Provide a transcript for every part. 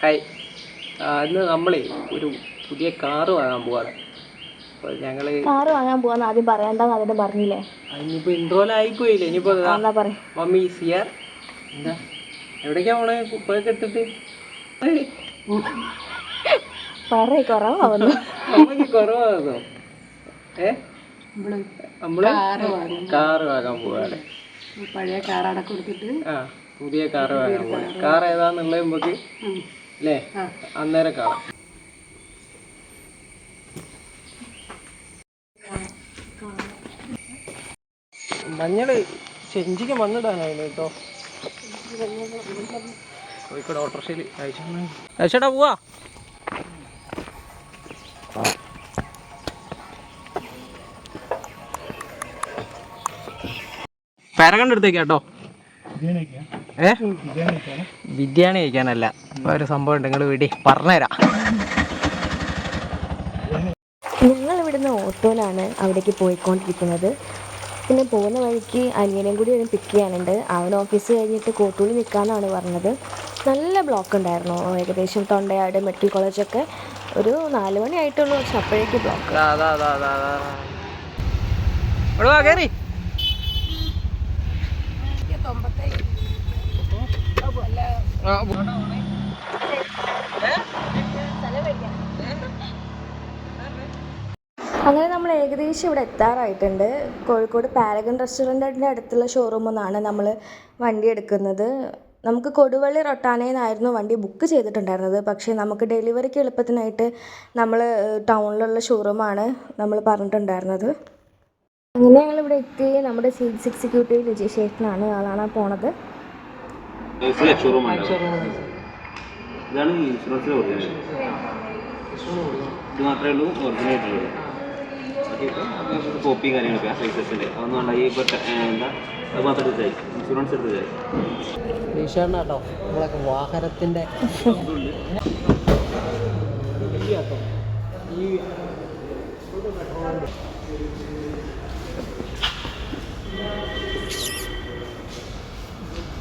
Hi ഇന്ന് നമ്മളേ ഒരു പുതിയ കാറ് വാങ്ങാൻ പോവാണ്. അപ്പോൾ ഞങ്ങൾ കാറ് വാങ്ങാൻ പോവാന്ന് ആദ്യം പറയണ്ടെന്ന് അതിന്റെ പറഞ്ഞില്ലേ? ഇനിയിപ്പോ ഇൻട്രോലായി പോയില്ലേ ഇനിയിപ്പോ എന്നാ പറ. മമ്മി സിയാർ എന്താ? എവിടേക്കാ പോണേ? പോയൊക്കെ ഇട്ടിട്ട് പറ കുറവാവുന്നു. അമ്മയ്ക്ക് കുറവാണോ ഏ? നമ്മൾ കാറ് വാങ്ങാൻ പോവാണ്. പഴയ കാറടക്കം കൊടുത്തിട്ട് ആ പുതിയ കാർ വാങ്ങാൻ പോവാണ് കാർ ഏതാന്നുള്ളത് നമുക്ക് അല്ലേ അന്നേരം കാണാം. മഞ്ഞൾ ചെഞ്ചിക്ക് മണ്ണിടാനായിരുന്നു കേട്ടോ കോഴിക്കോട് ഓട്ടോറിക്ഷയിൽ അയച്ചേട്ടാ പോവാ. പാരകണ്ടെടുത്തേക്ക് കേട്ടോ ഏ? ബിരിയാണി കഴിക്കാനല്ല ഒരു സംഭവം ഉണ്ട് നിങ്ങൾ വീടി. പറഞ്ഞുതരാം. ഞങ്ങൾ ഇവിടുന്ന് ഓട്ടോയിലാണ് അവിടേക്ക് പോയിക്കൊണ്ടിരിക്കുന്നത്. പിന്നെ പോകുന്ന വഴിക്ക് അനിയനെയും കൂടി ഒരു പിക്ക് ചെയ്യാനുണ്ട്. അവൻ ഓഫീസ് കഴിഞ്ഞിട്ട് കോട്ടൂളി നിൽക്കാമെന്നാണ് പറഞ്ഞത്. നല്ല ബ്ലോക്ക് ഉണ്ടായിരുന്നു. ഏകദേശം തൊണ്ടയാട് മെഡിക്കൽ കോളേജൊക്കെ ഒരു നാല് മണി ആയിട്ടുള്ളൂ. പക്ഷെ അപ്പോഴേക്ക് ബ്ലോക്ക് ദാ, ദാ, ദാ, ദാ, ദാ. ഇവിടെ വാ, കേറി. ആ, ബു- അങ്ങനെ നമ്മൾ ഏകദേശം ഇവിടെ എത്താറായിട്ടുണ്ട്. കോഴിക്കോട് പാരഗൺ റെസ്റ്റോറന്റിന്റെ അടുത്തുള്ള ഷോറൂമിൽ നിന്നാണ് നമ്മൾ വണ്ടി എടുക്കുന്നത്. നമുക്ക് കൊടുവള്ളി റൊട്ടാനേന്നായിരുന്നു വണ്ടി ബുക്ക് ചെയ്തിട്ടുണ്ടായിരുന്നത്. പക്ഷേ നമുക്ക് ഡെലിവറിക്ക് എളുപ്പത്തിനായിട്ട് നമ്മൾ ടൗണിലുള്ള ഷോറൂമാണ് നമ്മൾ പറഞ്ഞിട്ടുണ്ടായിരുന്നത്. അങ്ങനെ ഞങ്ങൾ ഇവിടെ എത്തി. നമ്മുടെ സെയിൽസ് എക്സിക്യൂട്ടീവ് വിജയ് ശേഖരനാണ് ആളാണ് പോണത്. ഇതാണ് ഇൻഷുറൻസിലെ ഒറിജിനൽ ഇത് മാത്രമേ ഉള്ളൂ ഒറിജിനൽ ആയിട്ടുള്ളത് കോപ്പിയും കാര്യങ്ങളൊക്കെ ആ ലൈസൻസിന്റെ അതൊന്നും വേണ്ട. ഈ എന്താ അത് മാത്രം എടുത്തായി ഇൻഷുറൻസ് എടുത്തായി ഈശ്വരനാ കേട്ടോ നമ്മളൊക്കെ വാഹനത്തിന്റെ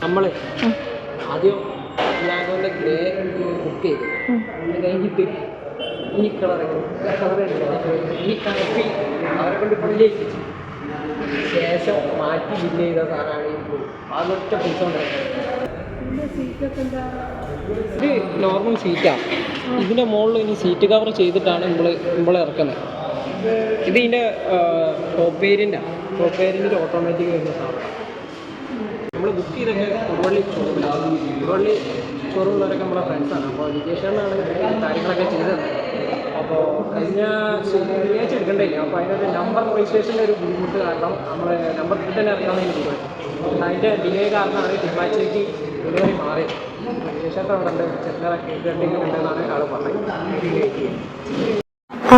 നമ്മൾ ആദ്യം ലാഗോന്റെ ഗ്രേ കുക്ക് ചെയ്തു. അത് കഴിഞ്ഞിട്ട് ഈ കളർ കളർ ഈ കണക്കിൽ അവരെ കൊണ്ട് ചെയ്യിപ്പിച്ചു. ശേഷം മാറ്റി ബില്ല് ചെയ്ത സാധനമാണ് ഈ ബ്ലൂ അതൊറ്റ പൈസ ഇത് നോർമൽ സീറ്റാണ് ഇതിന്റെ മുകളിൽ ഇനി സീറ്റ് കവർ ചെയ്തിട്ടാണ് നമ്മൾ നമ്മൾ ഇറക്കുന്നത്. ഇത് ഇതിന്റെ ടോപ്പ് പേരിന്റെ ടോപ്പ് പേരിന്റെ ഓട്ടോമാറ്റിക് വരുന്ന സാധനം. നമ്മൾ ബുക്ക് ചെയ്തൊക്കെ കൊടുവള്ളി ഷോറൂമിലാണ് കൊടുവള്ളി ചോറുള്ളവരൊക്കെ നമ്മുടെ ഫ്രണ്ട്സാണ് അപ്പോൾ വിജേഷനാണ് കാര്യങ്ങളൊക്കെ ചെയ്തത്. അപ്പോൾ കഴിഞ്ഞ ശനിയാഴ്ച എടുക്കണ്ടേ അപ്പോൾ അതിനൊരു നമ്പർ രജിസ്ട്രേഷന്റെ ഒരു ബുദ്ധിമുട്ട് കാരണം നമ്മൾ നമ്പർ തന്നെ ഇറക്കാമെന്ന് എനിക്ക് തോന്നുന്നു അതിന്റെ ഡിലേ കാരണമാണ് തിങ്കളാഴ്ചയ്ക്ക് ഡെലിവറി മാറിയത് വിജേഷന്റെ അവിടെ ഉണ്ട്. ചെറുതാക്കി ഉണ്ടെന്നാണ് ആൾ പറഞ്ഞത്.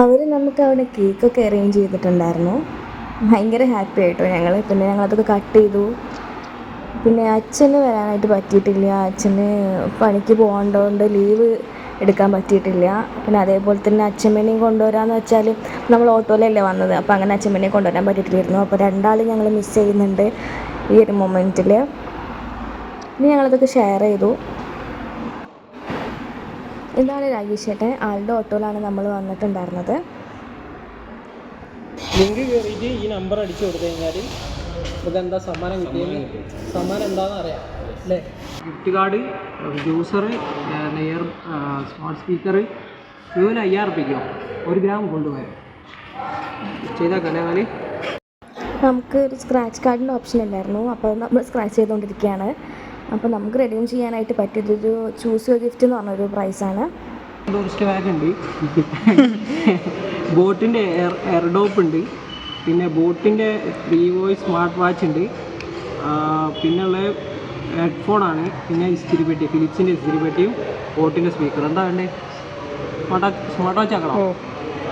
അവർ നമുക്ക് അവിടെ കേക്കൊക്കെ അറേഞ്ച് ചെയ്തിട്ടുണ്ടായിരുന്നു. ഭയങ്കര ഹാപ്പി ആയിട്ടോ ഞങ്ങൾ പിന്നെ ഞങ്ങളതൊക്കെ കട്ട് ചെയ്തു. പിന്നെ അച്ഛന് വരാനായിട്ട് പറ്റിയിട്ടില്ല. അച്ഛന് പണിക്ക് പോകേണ്ടതുകൊണ്ട് ലീവ് എടുക്കാൻ പറ്റിയിട്ടില്ല. പിന്നെ അതേപോലെ തന്നെ അച്ഛമ്മേനെയും കൊണ്ടുവരാമെന്ന് വെച്ചാൽ നമ്മൾ ഓട്ടോയിലല്ലേ വന്നത്. അപ്പോൾ അങ്ങനെ അച്ഛമ്മേനെ കൊണ്ടുവരാൻ പറ്റിയിട്ടില്ലായിരുന്നു. അപ്പോൾ രണ്ടാളും ഞങ്ങൾ മിസ് ചെയ്യുന്നുണ്ട് ഈ ഒരു മൊമെന്റിൽ ഇനി ഞങ്ങളതൊക്കെ ഷെയർ ചെയ്തു. ഇതാണ് രാജേഷ് ചേട്ടൻ ആളുടെ ഓട്ടോയിലാണ് നമ്മൾ വന്നിട്ടുണ്ടായിരുന്നത്. ലിങ്ക് കയറിയിട്ട് ഈ നമ്പർ അടിച്ചു കൊടുത്തു കഴിഞ്ഞാൽ നമുക്ക് എന്താ സമ്മാനം കിട്ടിയത്? സമ്മാനം എന്താണെന്ന് അറിയാം അല്ലേ? ഗിഫ്റ്റ് കാർഡ് ജ്യൂസർ ലെയർ സ്മാർട്ട് സ്പീക്കർ ഇതുപോലെ അയ്യായിരം റുപ്യക്കോ ഒരു ഗ്രാം കൊണ്ടുപോയത് ചെയ്താൽ എന്നാൽ നമുക്ക് ഒരു സ്ക്രാച്ച് കാർഡിന്റെ ഓപ്ഷൻ ഉണ്ടായിരുന്നു അപ്പോൾ നമ്മൾ സ്ക്രാച്ച് ചെയ്തുകൊണ്ടിരിക്കുകയാണ് അപ്പോൾ നമുക്ക് റെഡീം ചെയ്യാനായിട്ട് പറ്റിയതൊരു ചൂസ് യുവർ ഗിഫ്റ്റ് എന്ന് പറഞ്ഞൊരു പ്രൈസാണ് ടൂറിസ്റ്റ് ബാഗ് ഉണ്ട്. ബോട്ടിന്റെ എയർ എയർ ഡോപ്പ് ഉണ്ട്. പിന്നെ ബോട്ടിന്റെ ത്രീ വോയിസ് സ്മാർട്ട് വാച്ച് ഉണ്ട്. ഹെഡ്ഫോൺ ഹെഡ്ഫോണാണ്. പിന്നെ ഇസ്തിരി പെട്ടി ഫിലിപ്സിന്റെ ഇസ്തിരി പെട്ടിയും ബോട്ടിന്റെ സ്പീക്കർ എന്താ വേണ്ടേ? സ്മാർട്ട് വാച്ച് സ്മാർട്ട് വാച്ച് ആക്കണോ?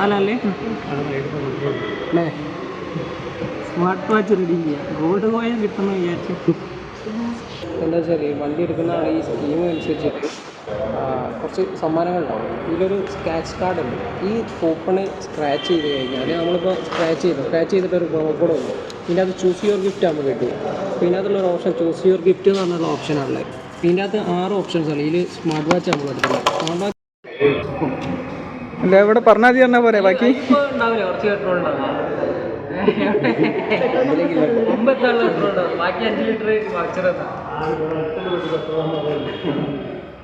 അല്ല അല്ലേ അല്ലേ? സ്മാർട്ട് വാച്ച് റെഡി ചെയ്യാം. ഗോൾഡ് കോയിൻ കിട്ടുമെന്ന് വിചാരിച്ചു. എന്താ വെച്ചാൽ വണ്ടി എടുക്കുന്ന ആൾ ഈ സ്കീം അനുസരിച്ചിട്ട് കുറച്ച് സമ്മാനങ്ങളുണ്ടാവും. ഇതിലൊരു സ്ക്രാച്ച് കാർഡ് ഉണ്ട്. ഈ കൂപ്പണ് സ്ക്രാച്ച് ചെയ്ത് കഴിഞ്ഞാൽ നമ്മളിപ്പോൾ സ്ക്രാച്ച് ചെയ്തു. സ്ക്രാച്ച് ചെയ്തിട്ട് ഒരു പ്രൊമോ കോഡ് ഉണ്ട് ഇതിന്റെ അത് ചൂസ് യുവർ ഗിഫ്റ്റ് നമുക്ക് കിട്ടും. പിന്നെ അതിലുള്ള ഒരു ഓപ്ഷൻ ചൂസ് യുവർ ഗിഫ്റ്റ് എന്ന് പറഞ്ഞുള്ള ഓപ്ഷനാണുള്ളത് ഇതിന്റെ അകത്ത് ആറ് ഓപ്ഷൻസ് ആണ്. ഇതിൽ സ്മാർട്ട് വാച്ച് നമ്മൾ എടുക്കുന്നത് സ്മാർട്ട് വാച്ച് അല്ല ഇവിടെ പറഞ്ഞാൽ മതി പറഞ്ഞാൽ പോരെ ബാക്കി. ഉണ്ടാവില്ല? കുറച്ച് പെട്രോൾ ഉണ്ടാവും ഒമ്പത്താളുള്ള പെട്രോൾ ഉണ്ടാവും. ബാക്കി അഞ്ച് ലിറ്റർ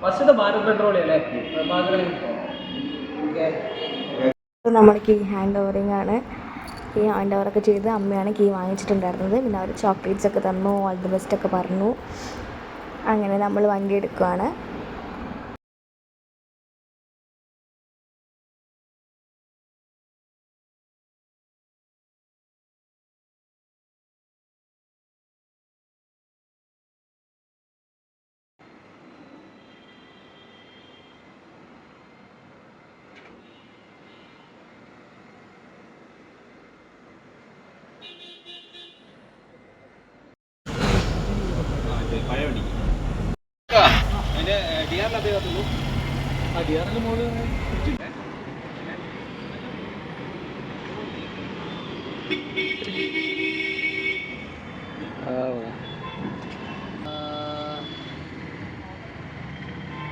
ഫസ്റ്റ് ഭാരത് പെട്രോളിയം അല്ലേ? നമ്മൾ കീ ഹാൻഡ് ഓവറിങ് ആണ്. ഈ ഹാൻഡ് ഓവറൊക്കെ ചെയ്ത് അമ്മയാണ് കീ വാങ്ങിച്ചിട്ടുണ്ടായിരുന്നത്. പിന്നെ അവർ ചോക്ലേറ്റ്സ് ഒക്കെ തന്നു. ഓൾ ദി ബെസ്റ്റ് ഒക്കെ പറഞ്ഞു. അങ്ങനെ നമ്മൾ വണ്ടി എടുക്കുവാണ്.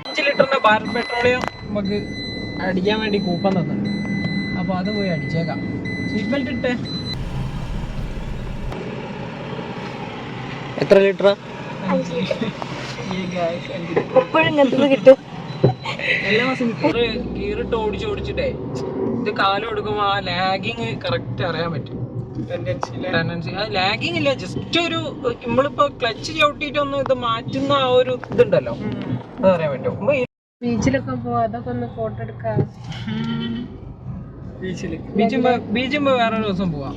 അഞ്ച് ലിറ്ററിന്റെ ഭാരത് പെട്രോളിയം നമുക്ക് അടിക്കാൻ വേണ്ടി കൂപ്പൺ തന്നിട്ടുണ്ട്. അപ്പൊ അത് പോയി അടിച്ചേക്കാം. സീറ്റ് ബെൽറ്റ് ഇട്ടേ. എത്ര ലിറ്റർ. എപ്പോഴും ഇങ്ങനത്തെ കിട്ടും? എല്ലാ മാസം ഗീറിട്ട് ഓടിച്ച് ഓടിച്ചിട്ടേ ഇത് കാലം എടുക്കുമ്പോ ആ ലാഗിങ് കറക്റ്റ് അറിയാൻ പറ്റും. ടെൻഡൻസി ആ ലാഗിങ് ഇല്ല ജസ്റ്റ് ഒരു നമ്മളിപ്പോ ക്ലച്ച് ചവിട്ടിയിട്ടൊന്ന് ഇത് മാറ്റുന്ന ആ ഒരു ഇതുണ്ടല്ലോ. അത് അറിയാൻ പറ്റും. ബീച്ചിലൊക്കെ പോവാ അതൊക്കെ ഒന്ന് ഫോട്ടോ എടുക്കാം. ബീച്ചിൽ ബീച്ചുമ്പോ ബീച്ചുമ്പോ വേറെ ഒരു ദിവസം പോവാം.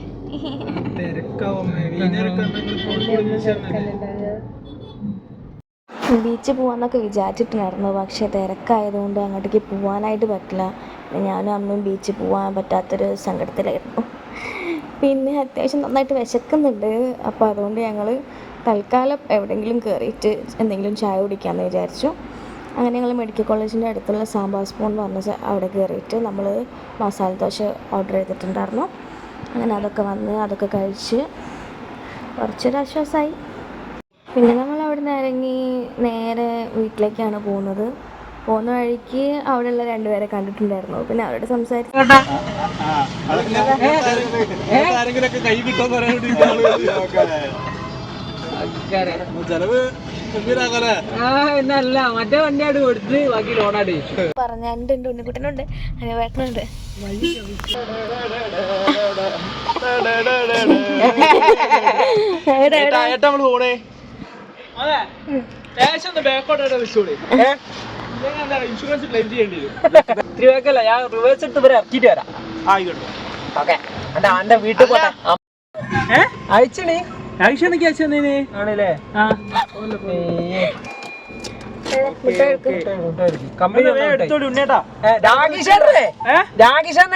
ബീച്ചിൽ പോകാമെന്നൊക്കെ വിചാരിച്ചിട്ടുണ്ടായിരുന്നു. പക്ഷേ തിരക്കായതുകൊണ്ട് അങ്ങോട്ടേക്ക് പോകാനായിട്ട് പറ്റില്ല. ഞാനും അമ്മയും ബീച്ചിൽ പോകാൻ പറ്റാത്തൊരു സങ്കടത്തിലായിരുന്നു. പിന്നെ അത്യാവശ്യം നന്നായിട്ട് വിശക്കുന്നുണ്ട്. അപ്പോൾ അതുകൊണ്ട് ഞങ്ങൾ തൽക്കാലം എവിടെയെങ്കിലും കയറിയിട്ട് എന്തെങ്കിലും ചായ കുടിക്കാമെന്ന് വിചാരിച്ചു. അങ്ങനെ ഞങ്ങൾ മെഡിക്കൽ കോളേജിന്റെ അടുത്തുള്ള സാമ്പാർ സ്പൂൺ പറഞ്ഞ അവിടെ കയറിയിട്ട് നമ്മൾ മസാല ദോശ ഓർഡർ ചെയ്തിട്ടുണ്ടായിരുന്നു. അങ്ങനെ അതൊക്കെ വന്ന് അതൊക്കെ കഴിച്ച് കുറച്ചൊരു ആശ്വാസമായി പിന്നെ നമ്മൾ നിന്ന് ഇറങ്ങി നേരെ വീട്ടിലേക്കാണ് പോകുന്നത് പോകുന്ന വഴിക്ക് അവിടെയുള്ള രണ്ടുപേരെ കണ്ടിട്ടുണ്ടായിരുന്നു പിന്നെ അവരോട് സംസാരിച്ചു പറഞ്ഞ പറഞ്ഞാണ്ട് ഉണ്ട് ഉണ്ണിക്കുട്ടനുണ്ട് അനുവേട്ടനുണ്ട് എവിടെ? ഏട്ടാ നമ്മൾ പോണേ അതെ ലേശം ഒന്ന് ബാക്കോട്ടായിട്ട് വിളിച്ചോളി ഇൻഷുറൻസ് ക്ലെയിം ചെയ്യേണ്ടി വരും. ഞാൻ റിവേഴ്സ് എടുത്ത് ഇവരെ ഇറക്കിയിട്ട് വരാം. ആയിക്കോട്ടെ. ഓക്കെ. എന്റെ ആന്റെ വീട്ടിൽ പോട്ടെ. അയച്ചണി ആണല്ലേ? രാഗീഷേട്ടനെ?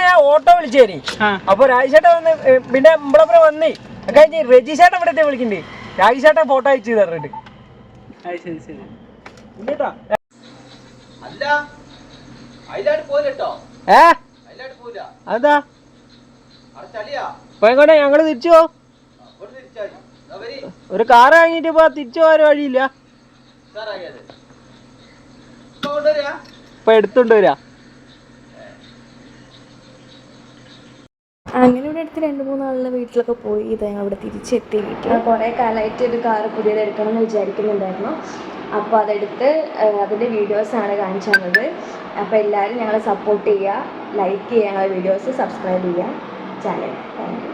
ഞാൻ ഓട്ടോ വിളിച്ചു തരി ആ. അപ്പൊ രാഗീഷേട്ടൻ വന്ന് പിന്നെ ഇമ്പളപ്പുറം വന്ന്. കഴിഞ്ഞ് രജിഷേട്ടൻ ഇവിടെ വിളിക്കണ്ടേ. രാഗീഷേട്ടൻ ഫോട്ടോ അയച്ചു തന്നിട്ട് അത് ശരി ശരി. ഉണ്ണേട്ടാ ഏ? അതാ ഇപ്പൊ എങ്ങോട്ടാ ഞങ്ങൾ തിരിച്ചു? പോ ഒരു കാർ വാങ്ങിട്ട് ഇപ്പൊ തിരിച്ചു പോകാൻ വഴിയില്ല. ഇപ്പൊ എടുത്തോണ്ട് വരാ. അങ്ങനെ ഇവിടെ അടുത്ത് രണ്ട് മൂന്ന് വീട്ടിലൊക്കെ പോയി ഇത് അവിടെ തിരിച്ചെത്തി വീട്ടിൽ. കുറേ കാലമായിട്ട് ഒരു കാറ് പുതിയത് എടുക്കണം എന്ന് വിചാരിക്കുന്നുണ്ടായിരുന്നു. അപ്പോൾ അതെടുത്ത് അതിന്റെ വീഡിയോസാണ് കാണിച്ചു തന്നത്. അപ്പോൾ എല്ലാവരും ഞങ്ങളെ സപ്പോർട്ട് ചെയ്യുക ലൈക്ക് ചെയ്യുക ഞങ്ങളെ വീഡിയോസ് സബ്സ്ക്രൈബ് ചെയ്യുക. ചാനൽ. താങ്ക്